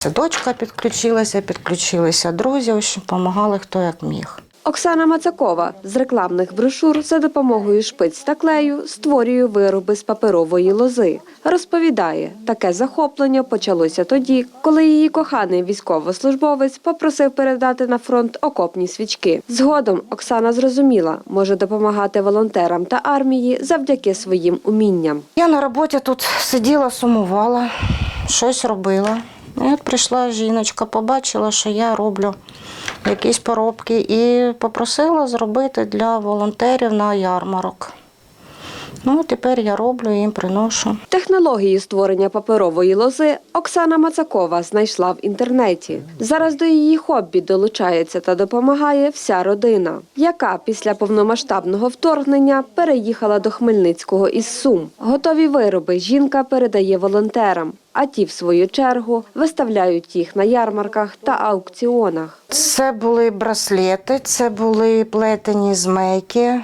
Це дочка підключилася, підключилися друзі, общем, допомагали хто як міг. Оксана Мацакова з рекламних брошур за допомогою шпиць та клею створює вироби з паперової лози. Розповідає, таке захоплення почалося тоді, коли її коханий військовослужбовець попросив передати на фронт окопні свічки. Згодом Оксана зрозуміла, може допомагати волонтерам та армії завдяки своїм умінням. Я на роботі тут сиділа, сумувала, щось робила. От прийшла жіночка, побачила, що я роблю якісь поробки, і попросила зробити для волонтерів на ярмарок. Ну, тепер я роблю їм приношу. Технології створення паперової лози Оксана Мацакова знайшла в інтернеті. Зараз до її хобі долучається та допомагає вся родина, яка після повномасштабного вторгнення переїхала до Хмельницького із Сум. Готові вироби жінка передає волонтерам, а ті, в свою чергу, виставляють їх на ярмарках та аукціонах. Це були браслети, це були плетені змейки,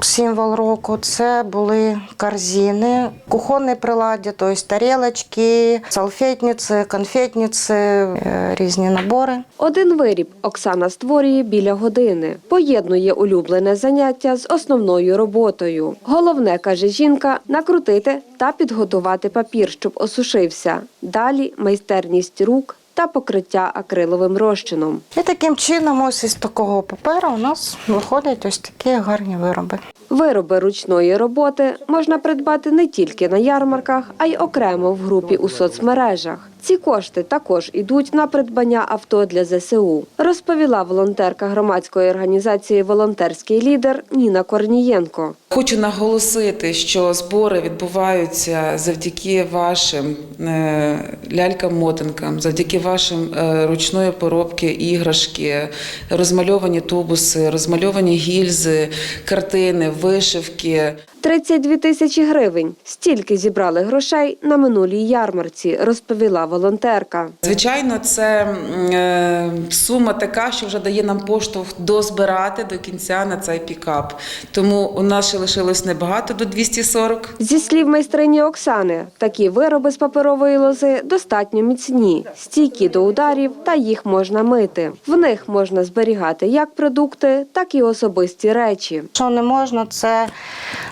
символ року, це були корзини, кухонне приладдя, тобто тарілочки, салфетниці, конфетниці, е, різні набори. Один виріб Оксана створює біля години, поєднує улюблене заняття з основною роботою. Головне, каже жінка, накрутити та підготувати папір, щоб осушився. Далі майстерність рук та покриття акриловим розчином. І таким чином, ось із такого паперу у нас виходять ось такі гарні вироби. Вироби ручної роботи можна придбати не тільки на ярмарках, а й окремо в групі у соцмережах. Ці кошти також ідуть на придбання авто для ЗСУ, розповіла волонтерка громадської організації Волонтерський лідер Ніна Корнієнко. Хочу наголосити, що збори відбуваються завдяки вашим е, лялькам-мотанкам, завдяки вашим е, ручної поробки іграшки, розмальовані тубуси, розмальовані гільзи, картини, вишивки. 32 тисячі гривень. Стільки зібрали грошей на минулій ярмарці, розповіла волонтерка. Звичайно, це е, сума така, що вже дає нам поштовх дозбирати до кінця на цей пікап. Тому у нас ще лишилось небагато до 240. Зі слів майстрині Оксани, такі вироби з паперової лози достатньо міцні, стійкі до ударів та їх можна мити. В них можна зберігати як продукти, так і особисті речі. Що не можна, це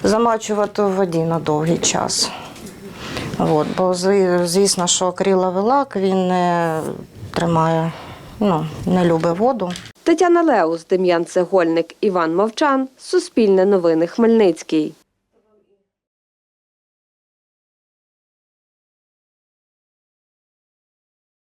замачувати в воді на довгий час. От, бо звісно, що акриловий лак він не тримає, ну, не любить воду. Тетяна Леус, Дем'ян Цегольник, Іван Мовчан. Суспільне новини Хмельницький.